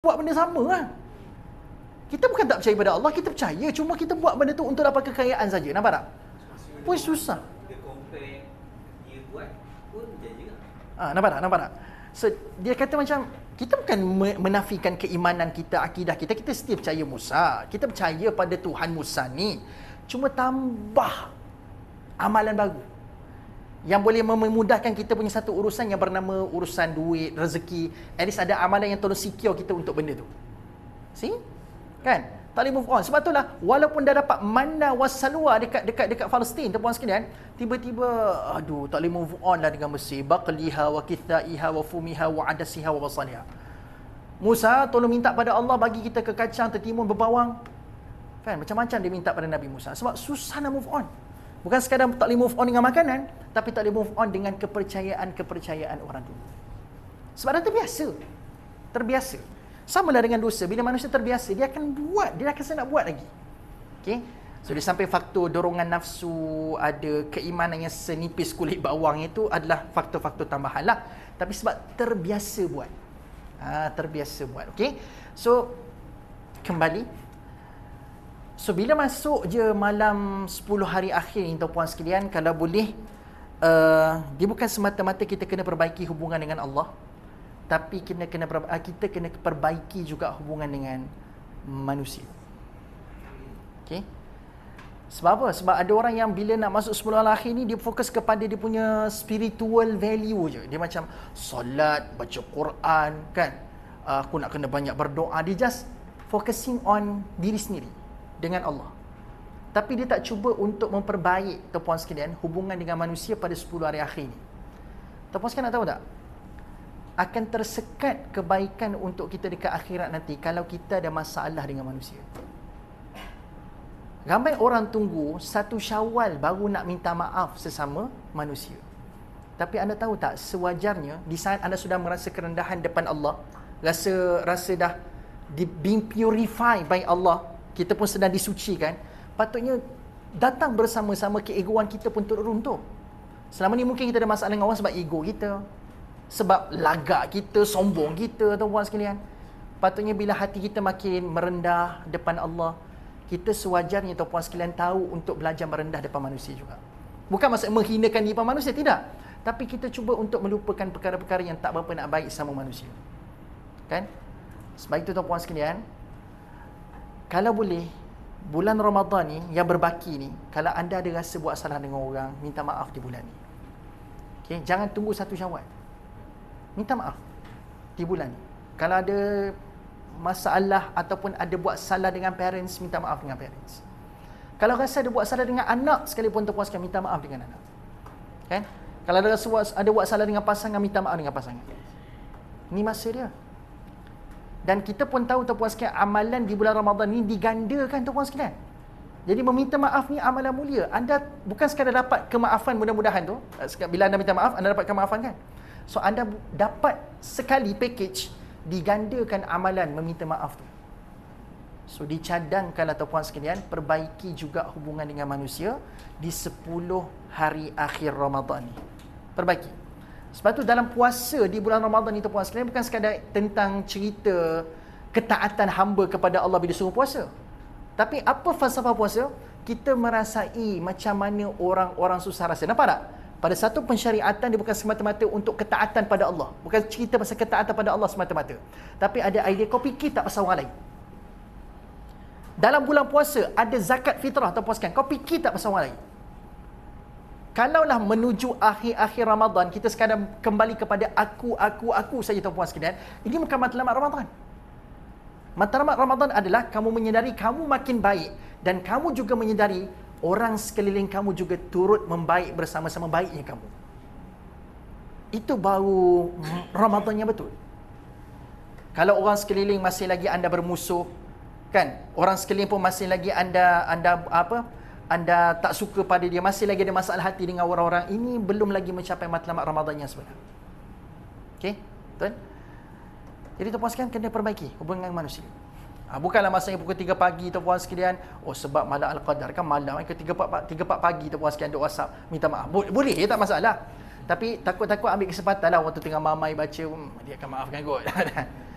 buat benda sama lah. Kita bukan tak percaya pada Allah, kita percaya. Cuma kita buat benda tu untuk dapat kekayaan saja. Nampak tak? Pun susah. Ah, nampak tak? Nampak tak? So, dia kata macam, kita bukan menafikan keimanan kita, akidah kita. Kita still percaya Musa. Kita percaya pada Tuhan Musa ni. Cuma tambah amalan baru. Yang boleh memudahkan kita punya satu urusan yang bernama urusan duit, rezeki. At least ada amalan yang tolong secure kita untuk benda tu. See? Kan? Tak boleh move on. Sebab itulah, walaupun dah dapat mana wasalwa dekat dekat dekat Palestin, tuan sekalian, tiba-tiba, aduh, tak boleh move on lah dengan Mesir. Baqliha wa kithaiha wa fumiha wa adasiha wa basaliha. Musa tolong minta pada Allah bagi kita ke kacang, tertimun, berbawang. Kan? Macam-macam dia minta pada Nabi Musa. Sebab susah nak move on. Bukan sekadar tak boleh move on dengan makanan, tapi tak boleh move on dengan kepercayaan-kepercayaan orang dulu. Sebab dah terbiasa. Terbiasa. Sama lah dengan dosa. Bila manusia terbiasa, dia akan buat. Dia akan nak buat lagi. Okay? So, dia sampai faktor dorongan nafsu, ada keimanan yang senipis kulit bawang itu adalah faktor-faktor tambahan lah. Tapi sebab terbiasa buat. Ha, terbiasa buat. Okay? So, kembali. So bila masuk je malam 10 hari akhir ni tuan-puan sekalian kalau boleh uh, dia bukan semata-mata kita kena perbaiki hubungan dengan Allah tapi kena kena uh, kita kena perbaiki juga hubungan dengan manusia. Okey. Sebab apa? Sebab ada orang yang bila nak masuk 10 hari akhir ni dia fokus kepada dia punya spiritual value je. Dia macam solat, baca Quran kan. Uh, aku nak kena banyak berdoa. Dia just focusing on diri sendiri dengan Allah. Tapi dia tak cuba untuk memperbaik tuan sekalian hubungan dengan manusia pada 10 hari akhir ini. Tuan sekalian nak tahu tak? Akan tersekat kebaikan untuk kita dekat akhirat nanti kalau kita ada masalah dengan manusia. Ramai orang tunggu satu syawal baru nak minta maaf sesama manusia. Tapi anda tahu tak sewajarnya di saat anda sudah merasa kerendahan depan Allah, rasa rasa dah di, being purified by Allah, kita pun sedang disucikan, patutnya datang bersama-sama keegoan kita pun turut runtuh. Selama ni mungkin kita ada masalah dengan orang sebab ego kita. Sebab lagak kita, sombong kita, tuan-tuan sekalian. Patutnya bila hati kita makin merendah depan Allah, kita sewajarnya tuan-tuan sekalian tahu untuk belajar merendah depan manusia juga. Bukan maksud menghinakan depan manusia, tidak. Tapi kita cuba untuk melupakan perkara-perkara yang tak berapa nak baik sama manusia. Kan? Sebab itu tuan-tuan sekalian, kalau boleh bulan Ramadan ni yang berbaki ni kalau anda ada rasa buat salah dengan orang minta maaf di bulan ni. Okey jangan tunggu satu Syawal. Minta maaf di bulan ni. Kalau ada masalah ataupun ada buat salah dengan parents minta maaf dengan parents. Kalau rasa ada buat salah dengan anak sekalipun terpuaskan minta maaf dengan anak. Kan? Kalau ada rasa ada buat salah dengan pasangan minta maaf dengan pasangan. Ni masa dia dan kita pun tahu tuan-puan sekalian amalan di bulan Ramadan ni digandakan tuan-puan sekalian. Jadi meminta maaf ni amalan mulia. Anda bukan sekadar dapat kemaafan mudah-mudahan tu. Bila anda minta maaf, anda dapat kemaafan kan? So anda dapat sekali package digandakan amalan meminta maaf tu. So dicadangkanlah tuan-puan sekalian perbaiki juga hubungan dengan manusia di 10 hari akhir Ramadan ni. Perbaiki. Sebab tu dalam puasa di bulan Ramadan itu puasa sekalian bukan sekadar tentang cerita ketaatan hamba kepada Allah bila suruh puasa. Tapi apa falsafah puasa? Kita merasai macam mana orang-orang susah rasa. Nampak tak? Pada satu pensyariatan dia bukan semata-mata untuk ketaatan pada Allah. Bukan cerita pasal ketaatan pada Allah semata-mata. Tapi ada idea kau fikir tak pasal orang lain. Dalam bulan puasa ada zakat fitrah atau puaskan. Kau fikir tak pasal orang lain kalaulah menuju akhir-akhir Ramadan kita sekadar kembali kepada aku aku aku saja tuan-puan sekalian ini bukan matlamat Ramadan. Matlamat Ramadan adalah kamu menyedari kamu makin baik dan kamu juga menyedari orang sekeliling kamu juga turut membaik bersama-sama baiknya kamu. Itu baru Ramadan yang betul. Kalau orang sekeliling masih lagi anda bermusuh kan? Orang sekeliling pun masih lagi anda anda apa anda tak suka pada dia masih lagi ada masalah hati dengan orang-orang ini belum lagi mencapai matlamat Ramadan yang sebenar. Okey? Betul? Jadi tuan-puan sekalian kena perbaiki hubungan manusia. Ha, bukanlah masanya pukul 3 pagi tuan-puan sekalian, oh sebab malam al-qadar kan malam ke 3 4 3 4 pagi tuan-puan sekalian duk WhatsApp minta maaf. Boleh, boleh ya tak masalah. Tapi takut-takut ambil kesempatan lah waktu tengah mamai baca hmm, dia akan maafkan kot.